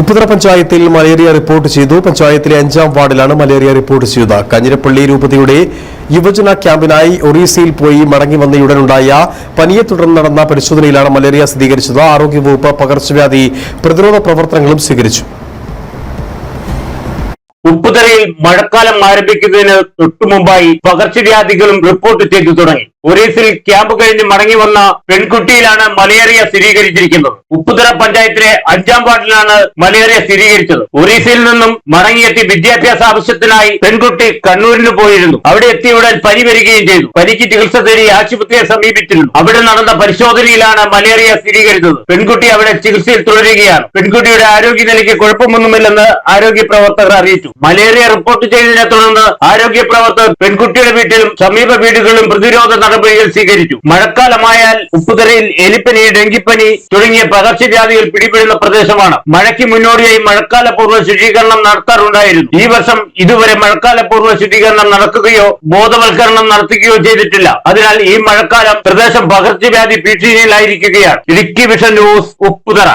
ഉപ്പുതറ പഞ്ചായത്തിൽ malaria report ചെയ്തു. പഞ്ചായത്തിലെ അഞ്ചാം വാർഡിലാണ് മലേറിയ റിപ്പോർട്ട് ചെയ്തത്. കഞ്ഞിരപ്പള്ളി രൂപതയുടെ യുവജന ക്യാമ്പിനായി ഒറീസയിൽ പോയി മടങ്ങി വന്നയുടനുണ്ടായ പനിയെ തുടർന്ന് നടന്ന പരിശോധനയിലാണ് മലേറിയ സ്ഥിരീകരിച്ചത്. ആരോഗ്യവകുപ്പ് പകർച്ചവ്യാധി പ്രതിരോധ പ്രവർത്തനങ്ങളും സ്വീകരിച്ചു. ഉപ്പുതറയിൽ മഴക്കാലം ആരംഭിക്കുന്നതിന് തൊട്ടുമുമ്പായി പകർച്ചവ്യാധികളും റിപ്പോർട്ട് ചെയ്തു തുടങ്ങി. ഒറീസിൽ ക്യാമ്പ് കഴിഞ്ഞ് മടങ്ങി വന്ന പെൺകുട്ടിയിലാണ് മലേറിയ സ്ഥിരീകരിച്ചിരിക്കുന്നത്. ഉപ്പുതറ പഞ്ചായത്തിലെ അഞ്ചാം വാർഡിലാണ് മലേറിയ സ്ഥിരീകരിച്ചത്. ഒറീസയിൽ നിന്നും മടങ്ങിയെത്തി വിദ്യാഭ്യാസ ആവശ്യത്തിനായി പെൺകുട്ടി കണ്ണൂരിന് പോയിരുന്നു. അവിടെ എത്തിയുടൻ പനി വരികയും ചെയ്തു. പനിക്ക് ചികിത്സ തേടി ആശുപത്രിയെ സമീപിച്ചിരുന്നു. അവിടെ നടന്ന പരിശോധനയിലാണ് മലേറിയ സ്ഥിരീകരിച്ചത്. പെൺകുട്ടി അവിടെ ചികിത്സയിൽ തുടരുകയാണ്. പെൺകുട്ടിയുടെ ആരോഗ്യനിലയ്ക്ക് കുഴപ്പമൊന്നുമില്ലെന്ന് ആരോഗ്യ പ്രവർത്തകർ അറിയിച്ചു. മലേറിയ റിപ്പോർട്ട് ചെയ്തതിനെ തുടർന്ന് ആരോഗ്യ പ്രവർത്തകർ പെൺകുട്ടിയുടെ വീട്ടിലും സമീപ വീടുകളിലും പ്രതിരോധ നടപടികൾ സ്വീകരിച്ചു. മഴക്കാലമായാൽ ഉപ്പുതറയിൽ എലിപ്പനി ഡെങ്കിപ്പനി തുടങ്ങിയ പകർച്ചവ്യാധികൾ പിടിപെടുന്ന പ്രദേശമാണ്. മഴയ്ക്ക് മുന്നോടിയായി മഴക്കാലപൂർവ ശുചീകരണം നടത്താറുണ്ടായിരുന്നു. ഈ വർഷം ഇതുവരെ മഴക്കാലപൂർവ ശുചീകരണം നടക്കുകയോ ബോധവൽക്കരണം നടത്തുകയോ ചെയ്തിട്ടില്ല. അതിനാൽ ഈ മഴക്കാലം പ്രദേശം പകർച്ചവ്യാധി ഭീഷണിയിലായിരിക്കുകയാണ്. Idukki vision news Upputhara.